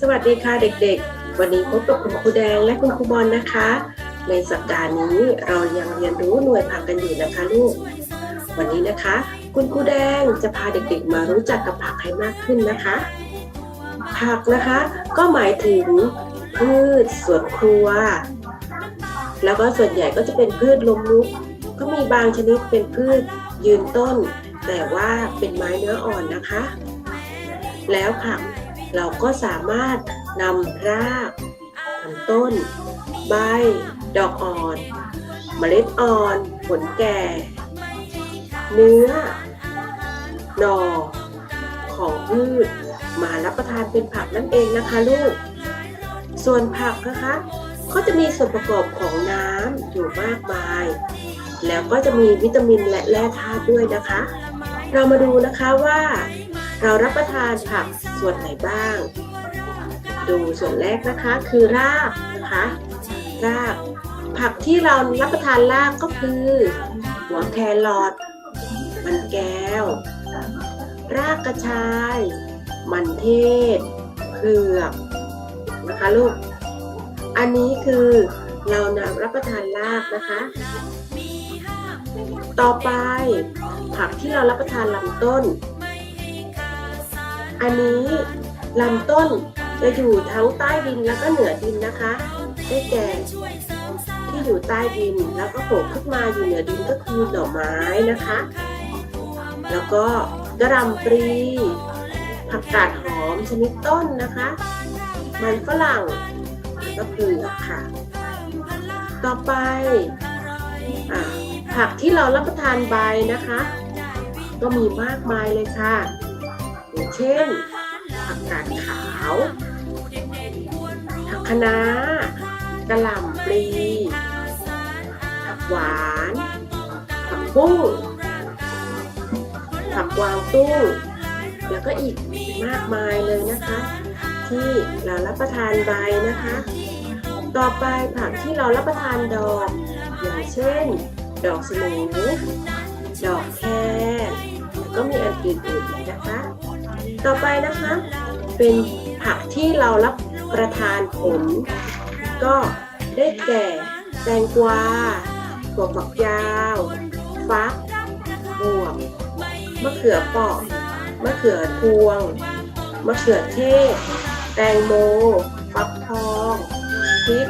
สวัสดีค่ะเด็กๆ วันนี้พบกับคุณครูแดงและคุณครูบอลนะคะ ในสัปดาห์นี้เรายังเรียนรู้หน่วยผักกันอยู่นะคะลูก วันนี้นะคะ คุณครูแดงจะพาเด็กๆ มารู้จักกับผักให้มากขึ้นนะคะ ผักนะคะก็หมายถึงพืชสวนครัว แล้วก็ส่วนใหญ่ก็จะเป็นพืชลมลุก ก็มีบางชนิดเป็นพืชยืนต้น แต่ว่าเป็นไม้เนื้ออ่อนนะคะ แล้วผัก เราก็สามารถนำรากลำต้น ใบ ดอกอ่อน เมล็ดอ่อน ผลแก่ เนื้อหน่อของพืชมารับประทานเป็นผักนั่นเองนะคะลูก ส่วนผักนะคะ ก็จะมีส่วนประกอบของน้ำอยู่มากมาย แล้วก็จะมีวิตามินและแร่ธาตุด้วยนะคะ เรามาดูนะคะว่า เรารับประทานผักส่วนไหนบ้าง ดูส่วนแรกนะคะคือรากนะคะราก ผักที่เรารับประทานรากก็คือ หัวแครอทมันแก้ว รากกระชาย มันเทศเผือกนะคะลูก อันนี้คือเรานำรับประทานรากนะคะ ต่อไป ผักที่เรารับประทานลำต้น อันนี้ลำต้นจะอยู่ทั้งใต้ดินแล้วก็เหนือดินนะคะ ได้แก่ที่อยู่ใต้ดินแล้วก็โผล่ขึ้นมาอยู่เหนือดินก็คือหน่อไม้นะคะ แล้วก็กระลำปลีผักกาดหอมชนิดต้นนะคะ มันฝรั่งแล้วก็เผือกค่ะ ต่อไปอผักที่เรารับประทานใบนะคะ ก็มีมากมายเลยค่ะ เช่นผักกาดขาวผักคะน้ากระหล่ำปลีผักหวาน ผักบุ้งผักกวางตุ้ง แล้วก็อีกมากมายเลยนะคะ ที่เรารับประทานใบนะคะ ต่อไปผักที่เรารับประทานดอก อย่างเช่น ดอกสมูดอกแคร ต่อไปนะคะ เป็นผักที่เรารับประทานผล ก็ได้แก่แตงกวาถั่วฝักยาว ฟักบวบมะเขือเปาะมะเขือพวง มะเขือเทศ แตงโม ฟักทองพริก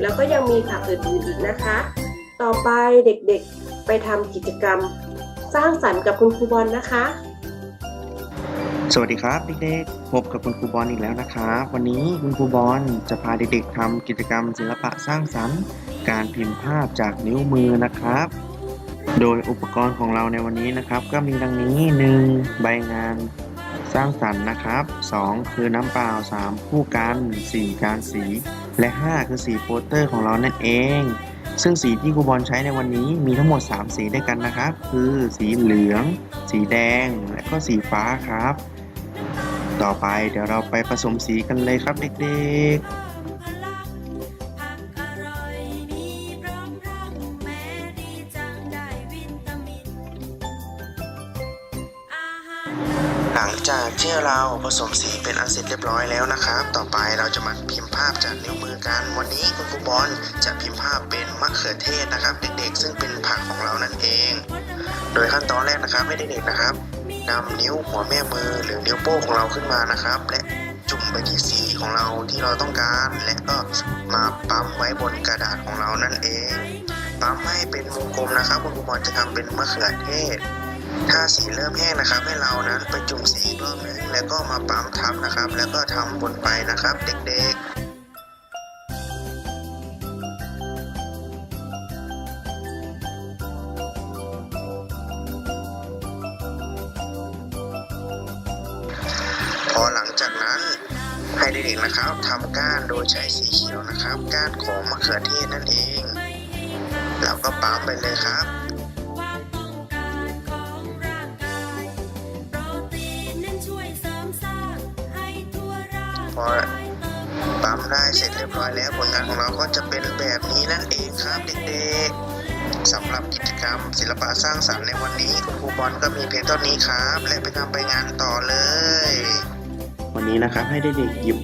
แล้วก็ยังมีผักอื่นๆอีกนะคะ ต่อไปเด็กๆไปทำกิจกรรม สร้างสรรค์กับคุณครูบอลนะคะ สวัสดีครับเด็กๆพบกับคุณครูบอลอีกแล้วนะครับ วันนี้คุณครูบอลจะพาเด็กๆทำกิจกรรมศิลปะสร้างสรรค์ การพิมพ์ภาพจากนิ้วมือนะครับ โดยอุปกรณ์ของเราในวันนี้นะครับ ก็มีดังนี้ 1. ใบงานสร้างสรรค์นะครับ 2. คือน้ำเปล่า 3. คู่กัน 4. การสี และ 5 คือสีโปสเตอร์ของเรานั่นเอง ซึ่งสีที่ครูบอลใช้ในวันนี้มีทั้งหมด 3 สีด้วยกันนะครับ คือสีเหลือง สีแดง และก็สีฟ้าครับ ต่อไปเดี๋ยวเราไปผสมสีกันเลยครับเด็กๆหลังจากที่เราผสมสีเป็นอันเสร็จเรียบร้อยแล้วนะครับ ต่อไปเราจะมาพิมพ์ภาพจากนิ้วมือกัน วันนี้คุณครูบอลจะพิมพ์ภาพเป็นมะเขือเทศนะครับ เด็กๆ ซึ่งเป็นผักของเรานั่นเอง โดยขั้นตอนแรกนะครับให้เด็กๆนะครับ นำนิ้วหัวแม่มือหรือนิ้วโป้งของเราขึ้นมานะครับ และจุ่มไปที่สีของเราที่เราต้องการ และก็มาปั๊มไว้บนกระดาษของเรานั่นเองปั๊มให้เป็นวงกลมนะครับคุณครูบอลจะทำเป็นมะเขือเทศ ถ้าสีเริ่มแห้งนะครับ ให้เรานั้นไปจุ่มสีอีกรอบนึงแล้วก็มาปั๊มทับนะครับ แล้วก็ทำบนไปนะครับ เด็กๆ อหลังจากนั้นให้เด็กๆนะครับทำก้านโดยใช้สีเขียวนะครับ ก้านของมะเขือเทศนั่นเองเราก็ปั๊มไปเลยครับพอปั๊มได้เสร็จเรียบร้อยแล้วผลงานของเราก็จะเป็นแบบนี้นั่นเองครับเด็กๆสำหรับกิจกรรม ศิลปะสร้างสรรค์ในวันนี้คุณครูบอลก็มีเพียงเท่านี้ครับ และไปทำไปงานต่อเลย วันนี้นะครับให้เด็กๆหยิบ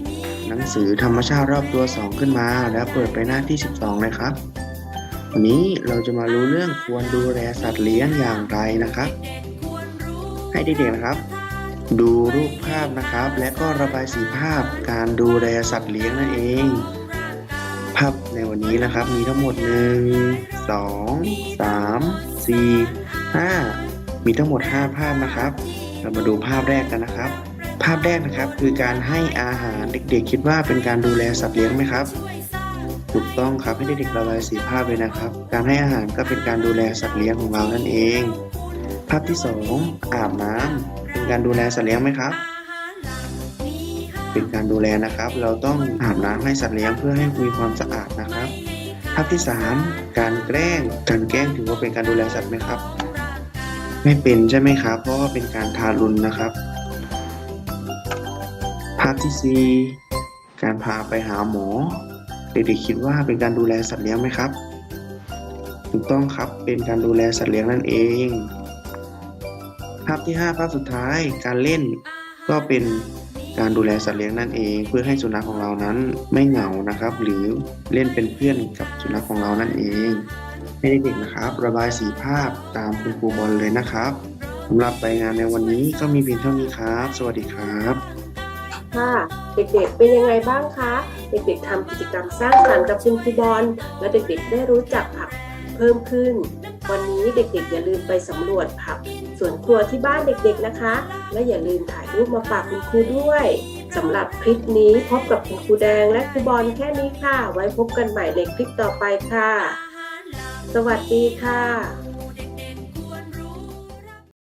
หนังสือธรรมชาติรอบตัว 2 ขึ้นมา แล้วเปิดไปหน้าที่ 12 เลยครับ วันนี้เราจะมารู้เรื่องควรดูแลสัตว์เลี้ยงอย่างไรนะครับ ให้เด็กๆนะครับ ดูรูปภาพนะครับ และก็ระบายสีภาพการดูแลสัตว์เลี้ยงนั่นเอง ภาพในวันนี้นะครับมีทั้งหมด 1 2 3 4 5 มีทั้งหมด 5 ภาพนะครับ เรามาดูภาพแรกกันนะครับ ภาพแรกนะครับคือการให้อาหารเด็กๆ คิดว่าเป็นการดูแลสัตว์เลี้ยงไหมครับ ถูกต้องครับให้เด็กๆระบายสีภาพเลยนะครับ การให้อาหารก็เป็นการดูแลสัตว์เลี้ยงของเรานั่นเอง ภาพที่สองอาบน้ำเป็นการดูแลสัตว์เลี้ยงไหมครับ เป็นการดูแลนะครับ เราต้องอาบน้ำให้สัตว์เลี้ยงเพื่อให้มีความสะอาดนะครับ ภาพที่สามการแกล้ง การแกล้งถือว่าเป็นการดูแลสัตว์ไหมครับ ไม่เป็นใช่ไหมครับ เพราะว่าเป็นการทารุณนะครับาพที่สี่การพาไปหาหมอ เด็กๆคิดว่าเป็นการดูแลสัตว์เลี้ยงไหมครับ ถูกต้องครับเป็นการดูแลสัตว์เลี้ยงนั่นเอง ภาพที่ห้าภาพสุดท้ายการเล่นก็เป็นการดูแลสัตว์เลี้ยงนั่นเอง เพื่อให้สุนัขของเรานั้นไม่เหงานะครับ หรือเล่นเป็นเพื่อนกับสุนัขของเรานั่นเอง ให้เด็กๆนะครับ ระบายสีภาพตามคุณครูบอลเลยนะครับสำหรับรายงานในวันนี้ก็มีเพียงเท่านี้ครับ สวัสดีครับ ค่ะ เด็กๆเป็นยังไงบ้างคะ เด็กๆทำกิจกรรมสร้างสรรค์กับคุณครูบอลและเด็กๆได้รู้จักผักเพิ่มขึ้น วันนี้เด็กๆ อย่าลืมไปสำรวจผักสวนครัวที่บ้านเด็กๆนะคะ และอย่าลืมถ่ายรูปมาฝากคุณครูด้วยสำหรับคลิปนี้พบกับคุณครูแดงและครูบอลแค่นี้ค่ะ ไว้พบกันใหม่ในคลิปต่อไปค่ะ สวัสดีค่ะ